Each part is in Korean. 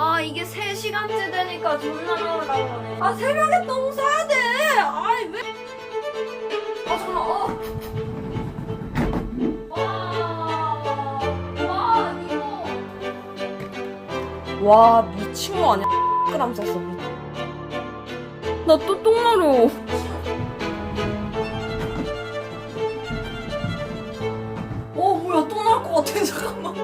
아 이게 3시간째 되니까 존나 나오려고 하네 아 새벽에 똥 싸야 돼 아이 왜 아, 잠깐만, 어. 와, 미친 거 아니야? 그람 썼어. 나 또 똥 마려. 어, 뭐야, 또 나올 것 같아, 잠깐만.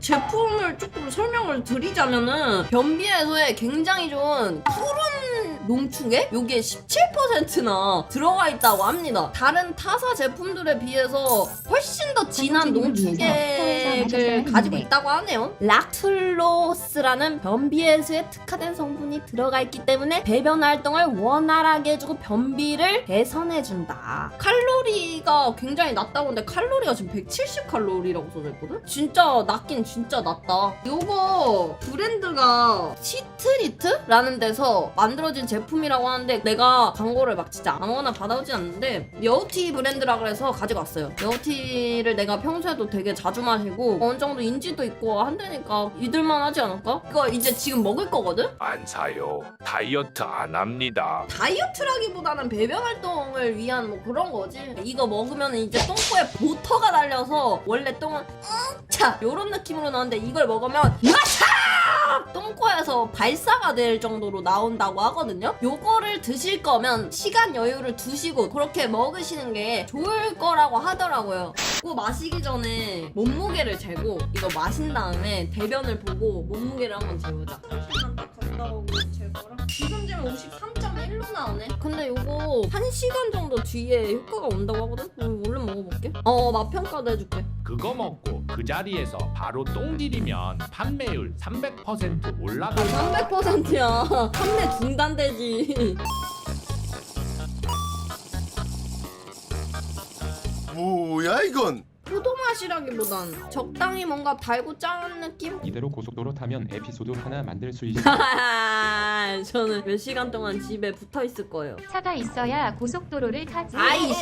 제품을 조금 설명을 드리자면은 변비 해소에 굉장히 좋은 푸른 농축액? 요게 17%나 들어가 있다고 합니다. 다른 타사 제품들에 비해서 훨씬 더 진한 농축액 을 가지고 있다고 하네요. 락툴로스라는 변비해소에 특화된 성분이 들어가 있기 때문에 배변 활동을 원활하게 해주고 변비를 개선해준다. 칼로리가 굉장히 낮다고 하는데 칼로리가 지금 170 칼로리라고 써져 있거든? 진짜 낮긴 진짜 낮다. 요거 브랜드가 시트리트라는 데서 만들어진 제품이라고 하는데 내가 광고를 막 진짜 아무거나 받아오진 않는데 여우티 브랜드라 그래서 가지고 왔어요. 여우티를 내가 평소에도 되게 자주 마시고 어느 정도 인지도 있고 한다니까 믿을만 하지 않을까? 이거 이제 지금 먹을 거거든? 안 사요. 다이어트 안 합니다. 다이어트라기보다는 배변 활동을 위한 뭐 그런 거지. 이거 먹으면 이제 똥꼬에 보터가 달려서 원래 똥은 응차 요런 느낌으로 나오는데 이걸 먹으면 으아 차 똥꼬에서 발사가 될 정도로 나온다고 하거든요. 요거를 드실 거면 시간 여유를 두시고 그렇게 먹으시는 게 좋을 거라고 하더라고요. 이거 마시기 전에 몸무게를 재고 이거 마신 다음에 대변을 보고 몸무게를 한번 재보자. 시간 딱 갔다 오고 재거랑 지금 재면 53.1로 나오네. 근데 요거 1시간 정도 뒤에 효과가 온다고 하거든? 음, 얼른 먹어볼게. 어, 맛 평가도 해줄게. 그거 먹고 그 자리에서 바로 똥 들이면 판매율 300% 올라가. 300%야. 판매 중단되지. 뭐야 이건? 포도 맛이라기보단 적당히 뭔가 달고 짠한 느낌? 이대로 고속도로 타면 에피소드 하나 만들 수 있어. 저는 몇 시간 동안 집에 붙어 있을 거예요. 차가 있어야 고속도로를 타지. 아이씨.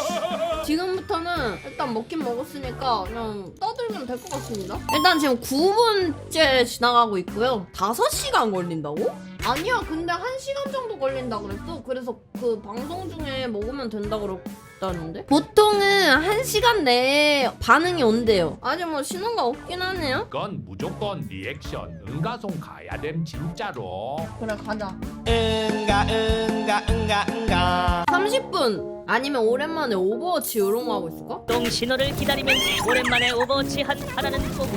지금부터는 일단 먹긴 먹었으니까 그냥 떠들면 될 것 같습니다. 일단 지금 9분째 지나가고 있고요. 5시간 걸린다고? 아니야, 근데 1시간 정도 걸린다 그랬어. 그래서 그 방송 중에 먹으면 된다 그랬 다는데? 보통은 1시간 내에 반응이 온대요. 아직 뭐 신호가 없긴 하네요. 그건 무조건 리액션 응가송 가야 됨 진짜로. 그래, 가자. 응가 응가 응가 응가 30분! 아니면 오랜만에 오버워치 이런 거 하고 있을까? 똥 신호를 기다리면서 오랜만에 오버워치 한 하나는 꼭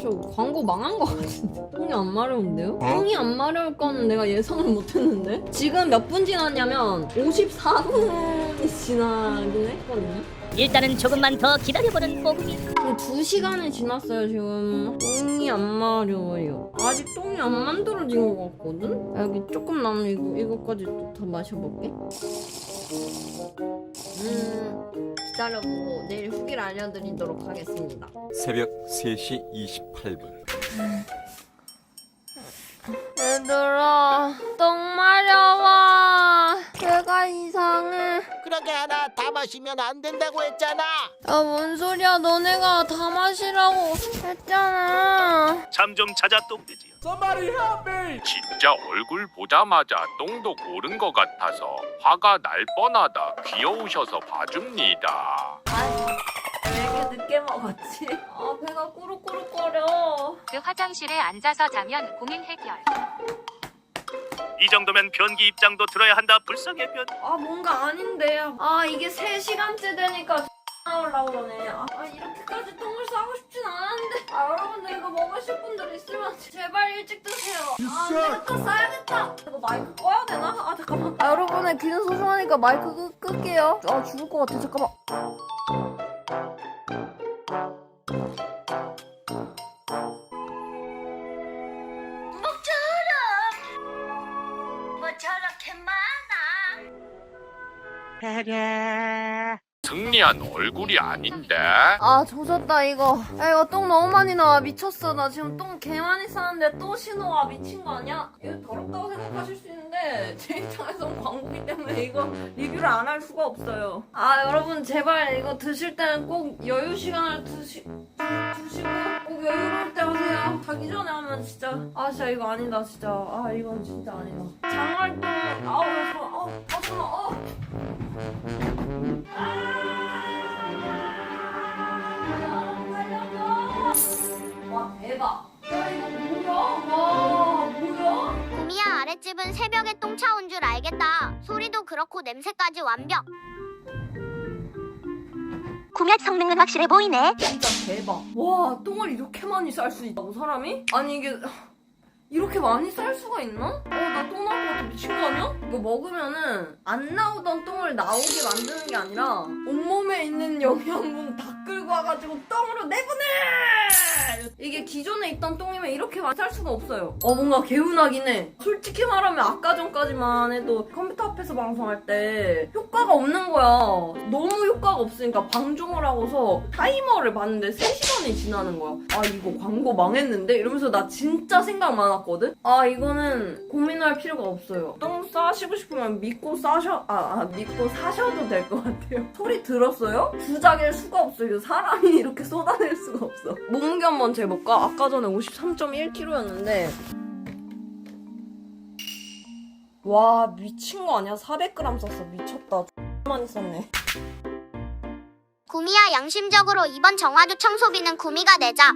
저 광고 망한 거 같은데? 똥이 안 마려운데요? 똥이 안 마려울 거는 내가 예상을 못했는데? 지금 몇 분 지났냐면 54분이 지나긴 했거든요? 일단은 조금만 더 기다려보는 지금 2시간이 지났어요 지금. 똥이 안 마려워요. 아직 똥이 안 만들어진 것 같거든? 여기 조금 남은 이거, 이거까지 또 다 마셔볼게 음 기다려보고 내일 후기를 알려드리도록 하겠습니다. 새벽 3시 28분. 얘들아 마시면 안 된다고 했잖아 야 뭔 소리야 너네가 다 마시라고 했잖아 잠 좀 찾아 똥돼지야. 진짜 얼굴 보자마자 똥도 고른 것 같아서 화가 날 뻔하다 귀여우셔서 봐줍니다. 왜 이렇게 늦게 먹었지? 아 배가 꾸룩꾸룩거려 그 화장실에 앉아서 자면 고민 해결. 이 정도면 변기 입장도 들어야 한다. 불쌍해 변. 아 뭔가 아닌데. 아 이게 3시간째 되니까 나오려고 그러네. 아, 아, 이렇게까지 똥을 싸고 싶진 않았는데. 아 여러분들 이거 먹으실 분들 있으면 제발 일찍 드세요. 아 내가 또 싸야겠다. 이거 마이크 꺼야 되나? 아 잠깐만. 아 여러분의 귀는 소중하니까 마이크 끄, 끌게요. 아 죽을 것 같아. 잠깐만 뭐 저렇게 많아? 승리한 얼굴이 아닌데. 아 조졌다 이거. 야 이거 똥 너무 많이 나와. 미쳤어. 나 지금 똥 개 많이 싸는데 또 신호가 미친 거 아니야? 이거 더럽다고 생각하실 수 있는데 제 입장에선 광고기 때문에 이거 리뷰를 안 할 수가 없어요. 아 여러분 제발 이거 드실 때는 꼭 여유 시간을 드시, 두시고 꼭 여유로울 때아 자기 전에 하면 진짜. 아 진짜 이거 아니다 진짜. 아 이건 진짜 아니다. 장활동 아우 야 손, 어, 아 손, 어. 아, 집은 새벽에 똥 차온 줄 알겠다. 소리도 그렇고 냄새까지 완벽. 구몇 성능은 확실해 보이네. 진짜 대박. 와, 똥을 이렇게 많이 쌀 수 있다고, 사람이? 아니, 이게. 이렇게 많이 쌀 수가 있나? 어, 나 똥 나올 것 같아. 미친 거 아니야? 이거 먹으면은 안 나오던 똥을 나오게 만드는 게 아니라 온몸에 있는 영양분 다 끌고 와가지고 똥으로 내보내! 이게 기존에 있던 똥이면 이렇게 많이 쌀 수가 없어요. 어, 뭔가 개운하긴 해. 솔직히 말하면 아까 전까지만 해도 컴퓨터 앞에서 방송할 때 효과가 없는 거야. 너무 효과가 없으니까 방종을 하고서 타이머를 봤는데 3시간이 지나는 거야. 아, 이거 광고 망했는데? 이러면서 나 진짜 생각 많았거든? 아, 이거는 고민할 필요가 없어요. 똥 싸시고 싶으면 믿고 싸셔, 아, 아 믿고 사셔도 될 것 같아요. 소리 들었어요? 주작일 수가 없어요. 사 람이 이렇게 쏟아낼 수가 없어. 몸무게 한번 재볼까? 아까 전에 53.1kg였는데. 와, 미친 거 아니야? 400g 썼어. 미쳤다. 많이 썼네. 구미야 양심적으로 이번 정화조 청소비는 구미가 내자.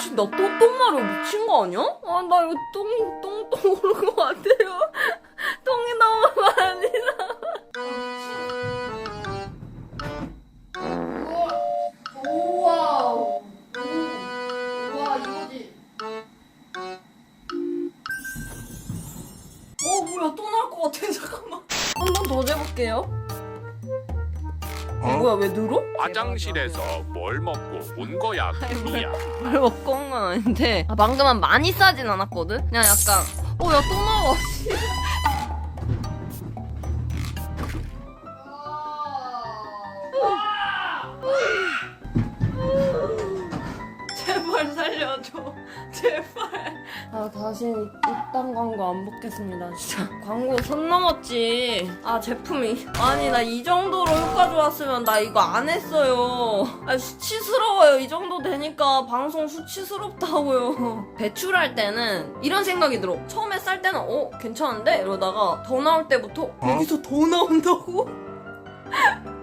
미친, 나또 똥마려 미친 거 아니야? 아, 나 이거 똥, 똥, 똥 오는 것 같아요. 똥이 너무 많이 나. 뭐야, 왜 늘어? 화장실에서 뭘 먹고 온 거야 구미야 뭘 먹고 온 건 아닌데 아, 방금은 많이 싸진 않았거든? 그냥 약간 어야 또 나와 씨. 제발 살려줘 제발 아 다시 이딴 광고 안 먹겠습니다 진짜. 광고 선 넘었지. 아 제품이. 아니 나 이 정도로 효과 좋았으면 나 이거 안 했어요. 아 수치스러워요. 이 정도 되니까 방송 수치스럽다고요. 배출할 때는 이런 생각이 들어. 처음에 쌀 때는 어 괜찮은데? 이러다가 더 나올 때부터 여기서 더 나온다고?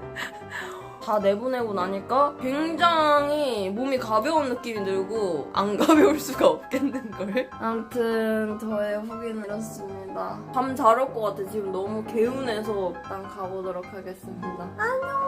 다 내보내고 나니까 굉장히 몸이 가벼운 느낌이 들고 안 가벼울 수가 없겠는걸? 아무튼 저의 후기는 이렇습니다. 잠 잘 올 것 같아. 지금 너무 개운해서 일단 가보도록 하겠습니다. 안녕!